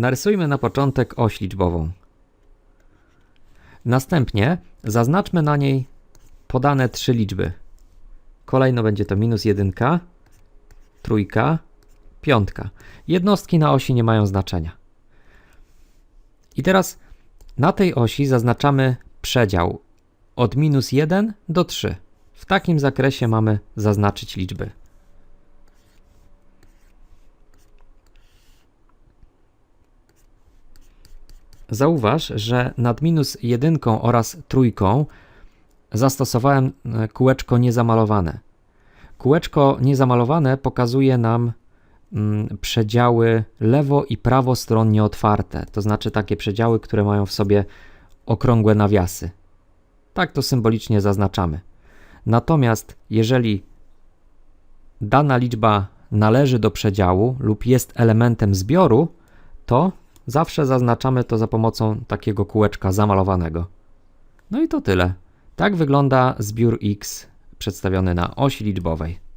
Narysujmy na początek oś liczbową. Następnie zaznaczmy na niej podane trzy liczby. Kolejno będzie to minus jedynka, trójka, piątka. Jednostki na osi nie mają znaczenia. I teraz na tej osi zaznaczamy przedział od minus 1 do 3. W takim zakresie mamy zaznaczyć liczby. Zauważ, że nad minus jedynką oraz trójką zastosowałem e, kółeczko niezamalowane. Kółeczko niezamalowane pokazuje nam mm, przedziały lewo i prawostronnie otwarte, to znaczy takie przedziały, które mają w sobie okrągłe nawiasy. Tak to symbolicznie zaznaczamy. Natomiast jeżeli dana liczba należy do przedziału lub jest elementem zbioru, to zawsze zaznaczamy to za pomocą takiego kółeczka zamalowanego. No i to tyle. Tak wygląda zbiór x przedstawiony na osi liczbowej.